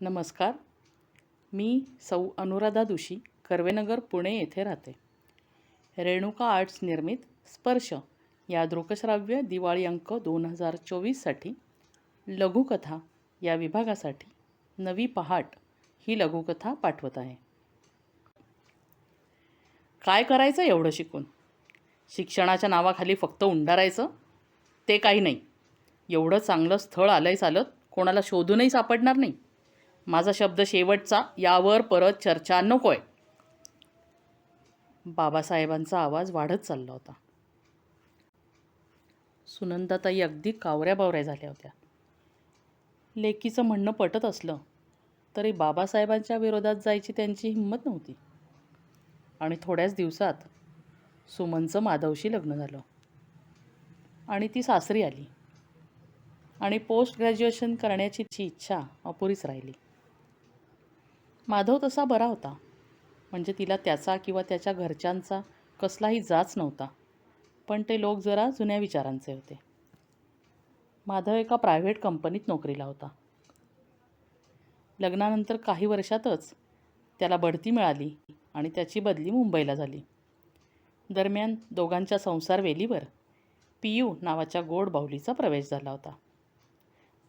नमस्कार. मी सौ अनुराधा दुशी कर्वेनगर पुणे येथे राहते. रेणुका आर्ट्स निर्मित स्पर्श या दृकश्राव्य दिवाळी अंक दोन हजार चोवीससाठी लघुकथा या विभागासाठी नवी पहाट ही लघुकथा पाठवत आहे. काय करायचं एवढं शिकून? शिक्षणाच्या नावाखाली फक्त उंडारायचं? ते काही नाही. एवढं चांगलं स्थळ आलंय चालत कोणाला शोधूनही सापडणार नाही. माझा शब्द शेवटचा यावर परत चर्चा नको आहे बाबासाहेबांचा आवाज वाढत चालला होता. सुनंदाताई अगदी कावऱ्या बावऱ्या झाल्या होत्या. लेकीचं म्हणणं पटत असलं तरी बाबासाहेबांच्या विरोधात जायची त्यांची हिंमत नव्हती. आणि थोड्याच दिवसात सुमनचं माधवशी लग्न झालं. आणि ती सासरी आली. आणि पोस्ट ग्रॅज्युएशन करण्याची इच्छा अपुरीच राहिली. माधव तसा बरा होता. म्हणजे तिला त्याचा किंवा त्याच्या घरच्यांचा कसलाही जाच नव्हता. पण ते लोक जरा जुन्या विचारांचे होते. माधव एका प्रायव्हेट कंपनीत नोकरीला होता. लग्नानंतर काही वर्षातच त्याला बढती मिळाली आणि त्याची बदली मुंबईला झाली. दरम्यान दोघांच्या संसार वेलीवर पियू नावाच्या गोड बाहुलीचा प्रवेश झाला होता.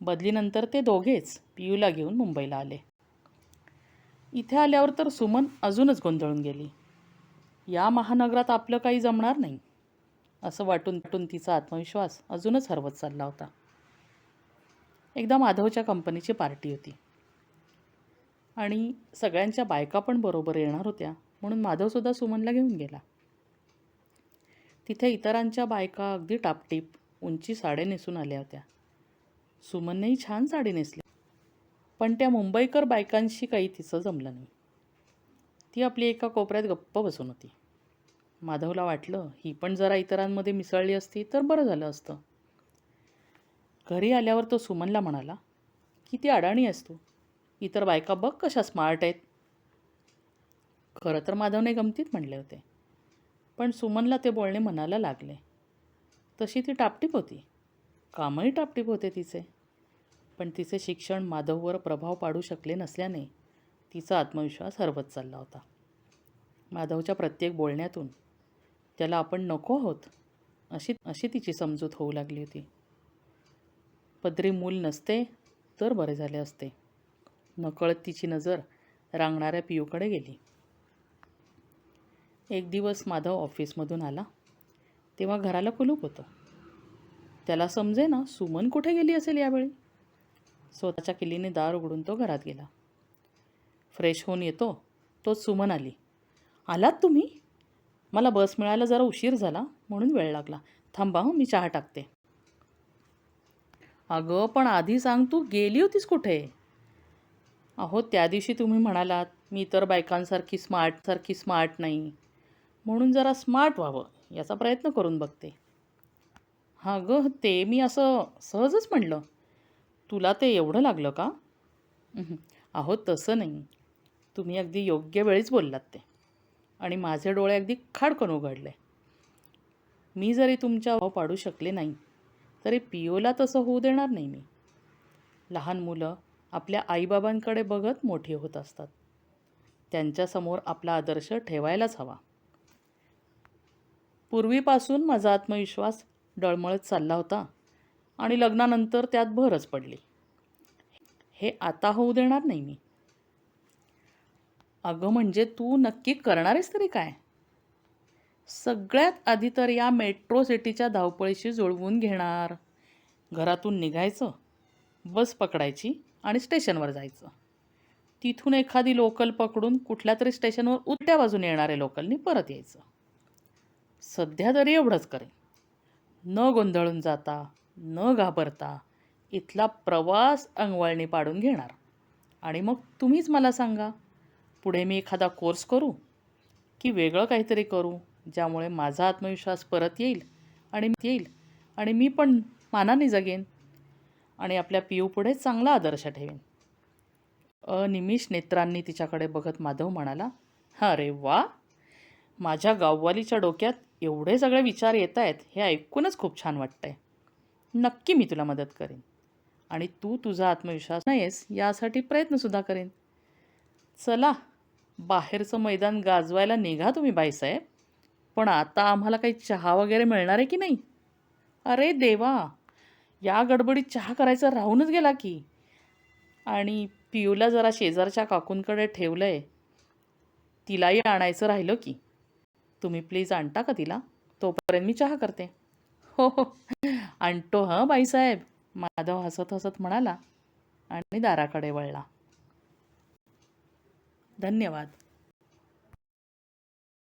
बदलीनंतर ते दोघेच पियूला घेऊन मुंबईला आले. इथे आल्यावर तर सुमन अजूनच गोंधळून गेली. या महानगरात आपलं काही जमणार नाही असं वाटून वाटून तिचा आत्मविश्वास अजूनच हरवत चालला होता. एकदा माधवच्या कंपनीची पार्टी होती. आणि सगळ्यांच्या बायका पण बरोबर येणार होत्या म्हणून माधवसुद्धा सुमनला घेऊन गेला. तिथे इतरांच्या बायका अगदी टापटीप उंची साडे नेसून आल्या होत्या. सुमननेही छान साडी नेसली. पण त्या मुंबईकर बायकांशी काही तिचं जमलं नाही. ती आपली एका कोपऱ्यात गप्प बसून होती. माधवला वाटलं ही पण जरा इतरांमध्ये मिसळली असती तर बरं झालं असतं. घरी आल्यावर तो सुमनला म्हणाला किती अडाणी असतो इतर बायका बघ कशा स्मार्ट आहेत. खरं तर माधवने गमतीत म्हणले होते पण सुमनला ते बोलणे मनाला लागले. तशी ती टापटीप होती. कामही टापटीप होते तिचे. पण तिचे शिक्षण माधववर प्रभाव पाडू शकले नसल्याने तिचा आत्मविश्वास हरवत चालला होता. माधवच्या प्रत्येक बोलण्यातून त्याला आपण नको आहोत अशी अशी तिची समजूत होऊ लागली होती. पदरी मूल नसते तर बरे झाले असते. नकळत तिची नजर रांगणाऱ्या पियूकडे गेली. एक दिवस माधव ऑफिसमधून आला. तेव्हा घराला कुलूप होतं. त्याला समजे ना सुमन कुठे गेली असेल यावेळी? स्वतःच्या किल्लीने दार उघडून तो घरात गेला. फ्रेश होऊन येतो तोच सुमन आली. आलात तुम्ही? मला बस मिळायला जरा उशीर झाला म्हणून वेळ लागला. थांबा हो मी चहा टाकते. अगं पण आधी सांग तू गेली होतीस कुठे? अहो त्या दिवशी तुम्ही म्हणालात मी इतर बायकांसारखी स्मार्टसारखी स्मार्ट नाही. म्हणून जरा स्मार्ट व्हावं याचा प्रयत्न करून बघते. हां गं ते मी असं सहजच म्हणलं. तुला ते एवढं लागलं का? अहो तसं नाही. तुम्ही अगदी योग्य वेळीच बोललात ते. आणि माझे डोळे अगदी खाडकन उघडले. मी जरी तुमच्या भाव पाडू शकले नाही तरी पिओला तसं होऊ देणार नाही मी. लहान मुलं आपल्या आईबाबांकडे बघत मोठी होत असतात. त्यांच्यासमोर आपला आदर्श ठेवायलाच हवा. पूर्वीपासून माझा आत्मविश्वास डळमळत चालला होता. आणि लग्नानंतर त्यात भरच पडली. हे आता होऊ देणार नाही मी. अगं म्हणजे तू नक्की करणार आहेस तरी काय? सगळ्यात आधी तर या मेट्रो सिटीच्या धावपळीशी जुळवून घेणार. घरातून निघायचं बस पकडायची आणि स्टेशनवर जायचं. तिथून एखादी लोकल पकडून कुठल्या तरी स्टेशनवर उलट्या बाजूने येणाऱ्या लोकलनी परत यायचं. सध्या तरी एवढंच करेन. न गोंधळून जाता न घाबरता इथला प्रवास अंगवळणी पाडून घेणार. आणि मग तुम्हीच मला सांगा पुढे मी एखादा कोर्स करू की वेगळं काहीतरी करू ज्यामुळे माझा आत्मविश्वास परत येईल आणि येईल आणि मी पण मानाने जगेन आणि आपल्या पिऊ पुढे चांगला आदर्श ठेवेन. अनिमिष नेत्रांनी तिच्याकडे बघत माधव म्हणाला अरे वा! माझ्या गाववालीच्या डोक्यात एवढे सगळे विचार येत आहेत हे ऐकूनच खूप छान वाटतंय. नक्की मी तुला मदत करेन. आणि तू तुझा आत्मविश्वास नाहीस यासाठी प्रयत्नसुद्धा करेन. चला बाहेरचं मैदान गाजवायला निघा तुम्ही बाईसाहेब. पण आता आम्हाला काही चहा वगैरे मिळणार आहे की नाही? अरे देवा या गडबडीत चहा करायचा राहूनच गेला की. आणि पियूला जरा शेजारच्या काकूंकडे ठेवलं आहे तिलाही आणायचं राहिलं की. तुम्ही प्लीज आणता का तिला? तोपर्यंत मी चहा करते. हो हो. आणतो हं बाईसाहेब? माधव हसत हसत म्हणाला आणि दाराकडे वळला. धन्यवाद.